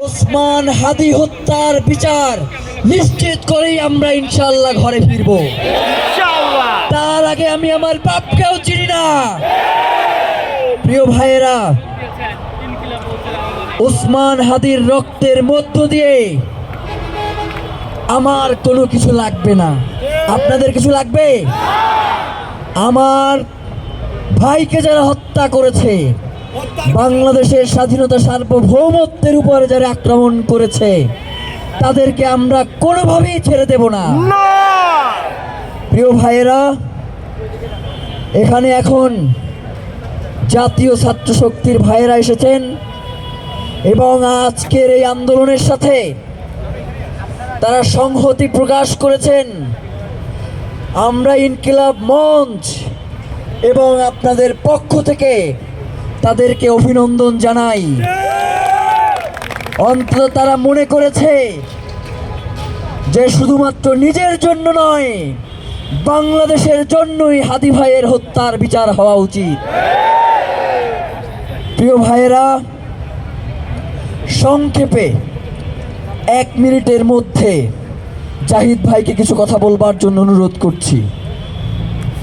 ওসমান হাদি হত্যার বিচার নিশ্চিত করেই আমরা ইনশাল্লাহ ঘরে ফিরব। তার আগে আমি আমার বাপকেও চিনি না। প্রিয় ভাইয়েরা ওসমান হাদির রক্তের মধ্য দিয়ে আমার কোনো কিছু লাগবে না। আপনাদের কিছু লাগবে? আমার ভাইকে যারা হত্যা করেছে বাংলাদেশের স্বাধীনতা সার্বভৌমত্বের উপরে যারা আক্রমণ করেছে তাদেরকে আমরা কোনোভাবেই ছেড়ে দেব না। প্রিয় ভাইয়েরা এখানে এখন জাতীয় ছাত্র শক্তির ভাইয়েরা এসেছেন এবং আজকের এই আন্দোলনের সাথে তারা সংহতি প্রকাশ করেছেন। আমরা ইনকিলাব মঞ্চ এবং আপনাদের পক্ষ থেকে তাদেরকে অভিনন্দন জানাই। অন্তত তারা মনে করেছে যে শুধুমাত্র নিজের জন্য নয়, বাংলাদেশের জন্যই হাদি ভাইয়ের হত্যার বিচার হওয়া উচিত। প্রিয় ভাইয়েরা, সংক্ষেপে এক মিনিটের মধ্যে জাহিদ ভাইকে কিছু কথা বলবার জন্য অনুরোধ করছি।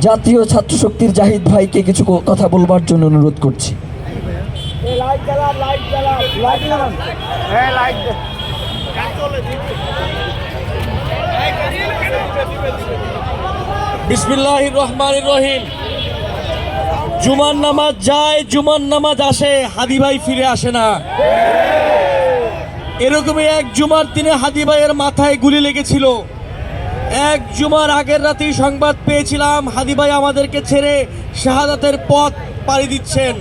জাতীয় ছাত্র শক্তির জাহিদ ভাইকে কিছু কথা বলবার জন্য অনুরোধ করছি। বিসমিল্লাহ রহমান রহিম। জুমার নামাজ যায় জুমার নামাজ আসে হাদি ভাই ফিরে আসে না। এরকমই এক জুমার দিনে হাদি ভাইয়ের মাথায় গুলি লেগেছিল। এক জুমার আগের রাতেই সংবাদ পেয়েছিলাম হাদি ভাই আমাদেরকে ছেড়ে শাহাদাতের পথ পাড়ি দিচ্ছেন।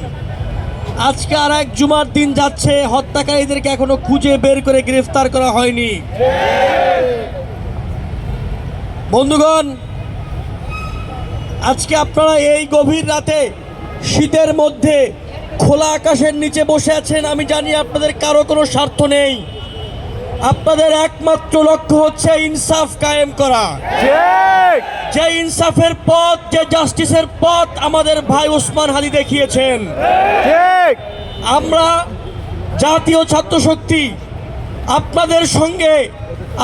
আজকে আর এক জুমার দিন যাচ্ছে হত্যাকারীদেরকে এখনও খুঁজে বের করে গ্রেফতার করা হয়নি। বন্ধুগণ আজকে আপনারা এই গভীর রাতে শীতের মধ্যে খোলা আকাশের নিচে বসে আছেন আমি জানি আপনাদের কারও কোনো স্বার্থ নেই। আপনাদের একমাত্র লক্ষ্য হচ্ছে ইনসাফ কায়েম করা। যে ইনসাফের পথ যে জাস্টিসের পথ আমাদের ভাই ওসমান হাদি দেখিয়েছেন। আমরা জাতীয় ছাত্র শক্তি আপনাদের সঙ্গে,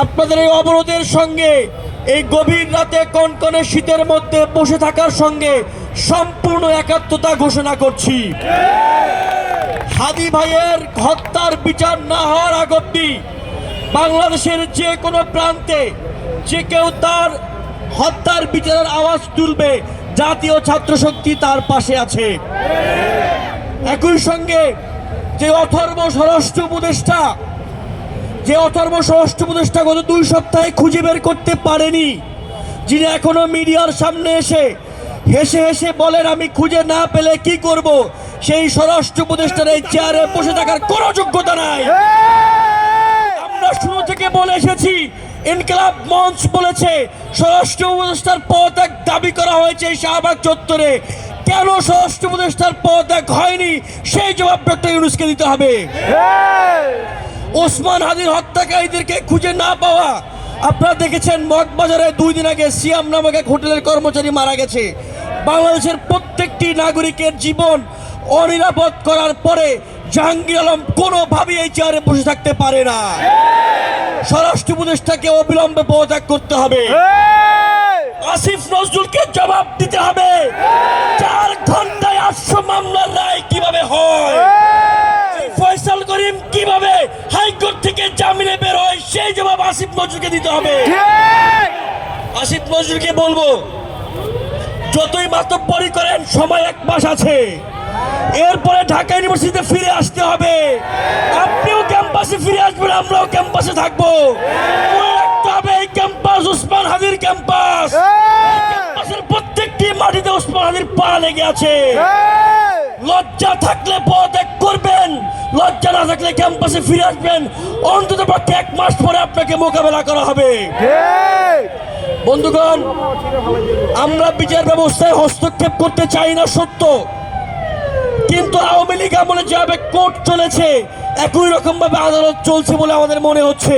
আপনাদের এই অবরোধের সঙ্গে, এই গভীর রাতে কনকনে শীতের মধ্যে বসে থাকার সঙ্গে সম্পূর্ণ একাত্মতা ঘোষণা করছি। হাদি ভাইয়ের হত্যার বিচার না হওয়ার আগ অব্দি বাংলাদেশের যে কোনো প্রান্তে যে কেউ তার হত্যার বিচারের আওয়াজ তুলবে, জাতীয় ছাত্র শক্তি তার পাশে আছে। একই সঙ্গে যে অথর্ব স্বরাষ্ট্র উপদেষ্টা, যে অথর্ব স্বরাষ্ট্র উপদেষ্টা গত দুই সপ্তাহে খুঁজে বের করতে পারেনি, যিনি এখনও মিডিয়ার সামনে এসে হেসে হেসে বলেন, আমি খুঁজে না পেলে কি করব? সেই স্বরাষ্ট্র উপদেষ্টার এই চেয়ারে বসে থাকার কোনো যোগ্যতা নাই। আমরা শুরু থেকে বলে এসেছি, ইনকলাব মঞ্চ বলেছে, স্বরাষ্ট্র উপদেষ্টার পদ এক দাবি করা হয়েছে শাহবাগ চত্বরে। কেন স্বরাষ্ট্র উপদেষ্টার পদ এক হয়নি? সেই জবাব ডক্টর ইউনুসকে দিতে হবে। ওসমান হাদির হত্যাকারীদেরকে খুঁজে না পাওয়া আপনারা দেখেছেন মগবাজারে দুই দিন আগে সিয়াম নামক এক হোটেলের কর্মচারী মারা গেছে। বাংলাদেশের প্রত্যেকটি নাগরিকের জীবন অনিরাপদ করার পরে জাহাঙ্গীর আলম কোনোভাবেই এই চেয়ারে বসে থাকতে পারে না। স্বরাষ্ট্র উপদেষ্টাকে অবিলম্বে পদত্যাগ করতে হবে। আসিফ নজরুলকে জবাব দিতে হবে। চার ঘন্টায় আটশো মামলার রায় কীভাবে হয়? ফয়সাল করিম কীভাবে হাইকোর্ট থেকে জামিনে বের হয় সেই জবাব আসিফ নজরুলকে দিতে হবে। আসিফ নজরুলকে বলব যতই মাতব্বরি করেন সময় এক মাস আছে। এরপরে ঢাকা ইউনিভার্সিটিতে ফিরে আসতে হবে। আপনিও ক্যাম্পাসে ফিরে আসবেন আমরাও ক্যাম্পাসে থাকব। এই ক্যাম্পাস উসমান হাদির ক্যাম্পাস। ক্যাম্পাসের প্রত্যেকটি মাটিতে উসমান হাজির পা লেগে আছে। লজ্জা থাকলে পদত্যাগ করবেন লজ্জা না থাকলে ক্যাম্পাসে ফিরে আসবেন। অন্তত পক্ষে এক মাস পরে আপনাকে মোকাবেলা করা হবে। বন্ধুগণ আমরা বিচার ব্যবস্থায় হস্তক্ষেপ করতে চাই না সত্য। কিন্তু আওয়ামী লীগ আমলে যেভাবে কোর্ট চলেছে একই রকম ভাবে আদালত চলছে বলে আমাদের মনে হচ্ছে।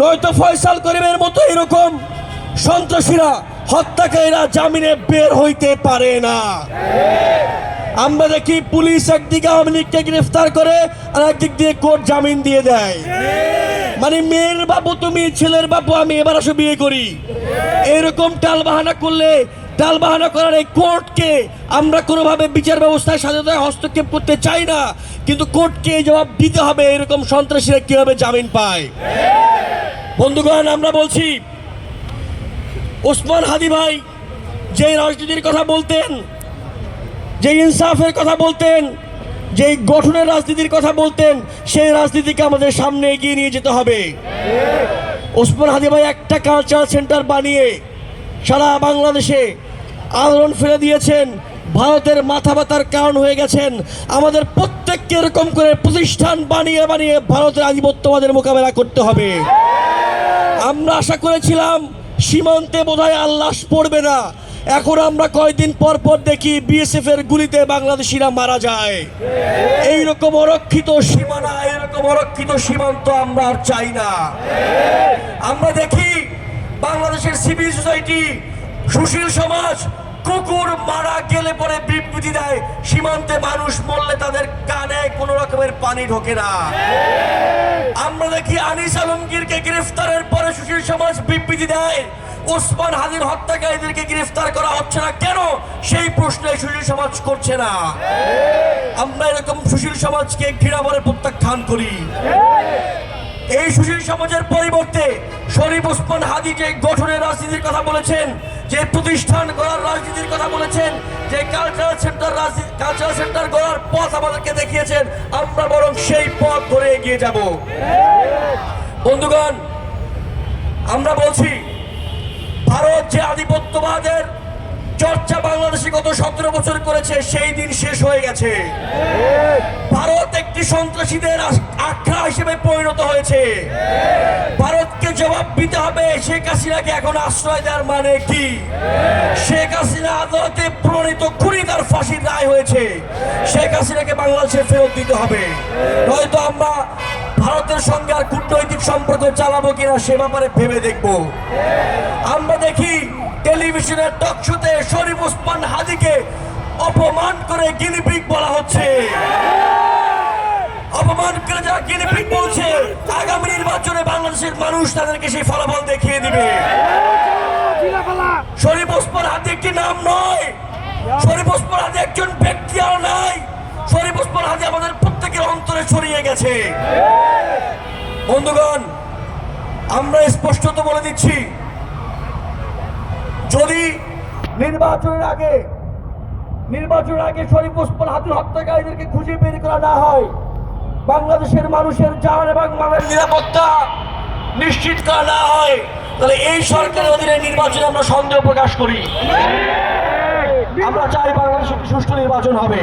নয়তো ফয়সাল করিমের মতো এরকম সন্ত্রাসীরা হত্যাকারীরা জামিনে বের হইতে পারে না। আমরা দেখি পুলিশ একদিকে আওয়ামী লীগকে গ্রেফতার করে আর একদিক দিয়ে কোর্ট জামিন দিয়ে দেয়। মানে মেয়ের বাবু তুমি, ছেলের বাবু আমি, এবার আসো বিয়ে করি। এরকম টাল বাহানা করলে টাল বাহানা করার এই কোর্টকে আমরা কোনোভাবে বিচার ব্যবস্থায় স্বাধীনতায় হস্তক্ষেপ করতে চাই না। কিন্তু কোর্টকে জবাব দিতে হবে এরকম সন্ত্রাসীরা কীভাবে জামিন পায়? বন্ধুগণ, আমরা বলছি, ওসমান হাদি ভাই যে রাজনীতির কথা বলতেন যে ইনসাফের কথা বলতেন যে গঠনের রাজনীতির কথা বলতেন, সেই রাজনীতিকে আমাদের সামনে এগিয়ে নিয়ে যেতে হবে। ওসমান হাদি ভাই একটা কালচারাল সেন্টার বানিয়ে সারা বাংলাদেশে আন্দোলন ফেলে দিয়েছেন। ভারতের মাথা ব্যথার কারণ হয়ে গেছেন। আমাদের প্রত্যেককে এরকম করে প্রতিষ্ঠান বানিয়ে বানিয়ে ভারতের আধিপত্যবাদের মোকাবেলা করতে হবে। আমরা আশা করেছিলাম সীমান্তে বোধহয় আল্লাহ পড়বে না। এখন আমরা কয়েকদিন পর পর দেখি বিএসএফ এর গুলিতে বাংলাদেশিরা মারা যায়। এইরকম অরক্ষিত সীমানা এরকম অরক্ষিত সীমান্ত আমরা আর চাই না। আমরা দেখি বাংলাদেশের সিভিল সোসাইটি সুশীল সমাজ কুকুর মারা গেলে পরে বিবৃতি দেয়, সীমান্তে মানুষ মরলে তাদের কানে কোনো রকমের পানি ঢোকে না। আমরা দেখি আনিস আলমগীরকে গ্রেফতারের পরে সুশীল সমাজ বিবৃতি দেয়, ওসমান হাজির হত্যাকারীদেরকে গ্রেফতার করা হচ্ছে না। কেন? সেই প্রশ্নে সুশীল সমাজ করছে না। আমরা এরকম সুশীল সমাজকে ঘৃণা বলে প্রত্যাখ্যান করি। এই সুশীল সমাজের পরিবর্তে শরীফ ওসমান হাদি যে গঠনের রাজনীতির কথা বলেছেন যে প্রতিষ্ঠান গড়ার রাজনীতির কথা বলেছেন, যে কালচারাল সেন্টার কালচারাল সেন্টার গড়ার পথ আমাদেরকে দেখিয়েছেন, আমরা বরং সেই পথ ধরে এগিয়ে যাব। বন্ধুগণ, আমরা বলছি, ভারত যে আধিপত্যবাদের চর্চা বাংলাদেশে গত সতেরো বছর করেছে, সেই দিন শেষ হয়ে গেছে। ভারত একটি সন্ত্রাসীদের আখড়া হিসেবে পরিণত হয়েছে। ভারতকে জবাব দিতে হবে শেখ হাসিনাকে এখন আশ্রয় দেওয়ার মানে কি? শেখ হাসিনা আদালতে প্রণীত খুনি তার ফাঁসির রায় হয়েছে। শেখ হাসিনাকে বাংলাদেশে ফেরত দিতে হবে। নয়তো আমরা ভারতের সঙ্গে আর কূটনৈতিক সম্পর্ক চালাবো কিনা সে ব্যাপারে ভেবে দেখব। আমরা দেখি টেলিভিশনের টক শোতে শরীফ ওসমান হাদিকে অপমান করে গিনিপিক বলা হচ্ছে। অপমান করে যারা গিনিপিক বলছে, আগামী নির্বাচনে বাংলাদেশের মানুষ তাদেরকে সেই ফলাফল দেখিয়ে দিবে। শরীফ ওসমান হাদি একটি নাম নয়। শরীফ ওসমান হাদি একজন ব্যক্তি আর নাই। শরীফ ওসমান হাদি আমাদের প্রত্যেকের অন্তরে ছড়িয়ে গেছে। বন্ধুগণ, আমরা স্পষ্টত বলে দিচ্ছি যদি নির্বাচনের আগে নির্বাচনের আগে শরীফ ওসমান হাদির হত্যাকারীদেরকে খুঁজে বের করা না হয়, বাংলাদেশের মানুষের জান এবং মানের নিরাপত্তা নিশ্চিত করা না হয়, তাহলে এই সরকারের অধীনে নির্বাচনে আমরা সন্দেহ প্রকাশ করি। আমরা চাই বাংলাদেশে একটি সুষ্ঠু নির্বাচন হবে।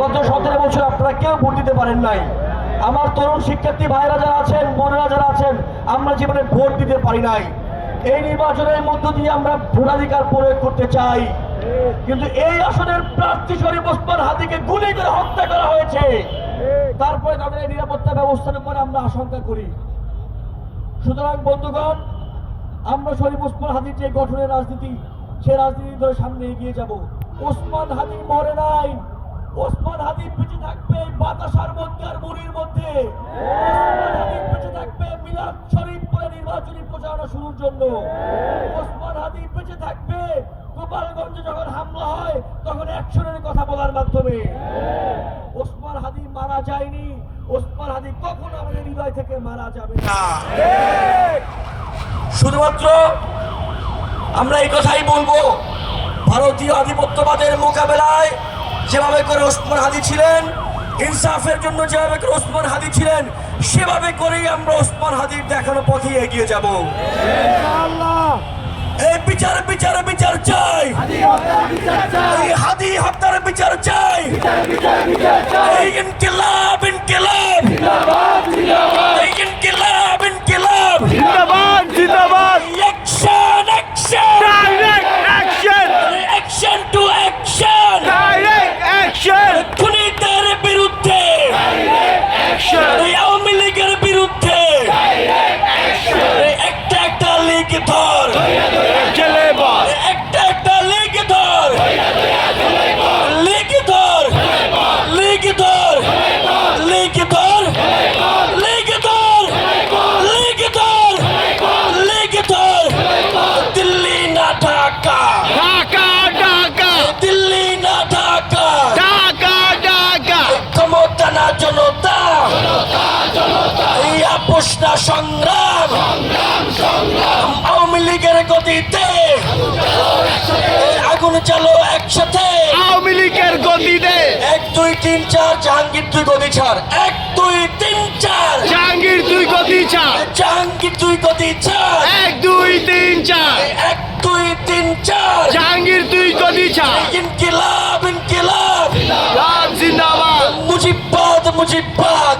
গত সতেরো বছর আপনারা কেউ ভোট দিতে পারেন নাই। আমার তরুণ শিক্ষার্থী ভাইরা যারা আছেন, বোনেরা যারা আছেন, আমরা জীবনে ভোট দিতে পারি নাই। এই নির্বাচনের মধ্য দিয়ে আমরা ভোটাধিকার প্রয়োগ করতে চাই। কিন্তু এই আসনের প্রার্থী শরীফ ওসমান হাতিকে গুলি করে হত্যা করা হয়েছে। তারপরে তাদের এই নিরাপত্তা ব্যবস্থার উপরে আমরা আশঙ্কা করি। সুতরাং বন্ধুগণ, আমরা শরীফ ওসমান হাদির যে গঠনের রাজনীতি, সে রাজনীতি ধরে সামনে এগিয়ে যাব। ওসমান হাদি মরে নাই। ওসমান হাদি বেঁচে থাকবে বাতাসার মধ্যে আর মুড়ির মধ্যে। ওসমান হাদি বেঁচে থাকবে শুরুর জন্য। ওসমান হাদি বেঁচে থাকবে। গোপালগঞ্জে যখন হামলা হয়, তখন অ্যাকশনের কথা বলার মাধ্যমে। ওসমান হাদি মারা যায়নি। ওসমান হাদি কখনো আমাদের হৃদয় থেকে মারা যাবে না। শুধুমাত্র আমরা এই কথাই বলব, ভারতীয় আধিপত্যবাদের মোকাবেলায় যেভাবে করে ওসমান হাদি ছিলেন, ইনসাফের জন্য যেভাবে করে ওসমান হাদি ছিলেন সেভাবে করেই আমরা ওসমান হাদির দেখানো পথে এগিয়ে যাব। এই বিচার বিচার বিচার চাই। হাদি হত্যার বিচার চাই। এই ইনকিলাব সংগ্রাম। আওয়ামী লীগের গতিতে আগুন চালো একসাথে। আওয়ামী লীগের গতিতে। এক দুই তিন চার জাহাঙ্গীর তুই গতি ছাড়। এক দুই তিন চার। জাহাঙ্গীর দুই গতি চার জাহাঙ্গীর তুই গতি ছাড়। এক দুই তিন চার। এক দুই তিন চার। জাহাঙ্গীর দুই গতি চার ইনকিলাব ইনকিলাব। জিন্দাবাদ। মুজিবাদ মুজিবাদ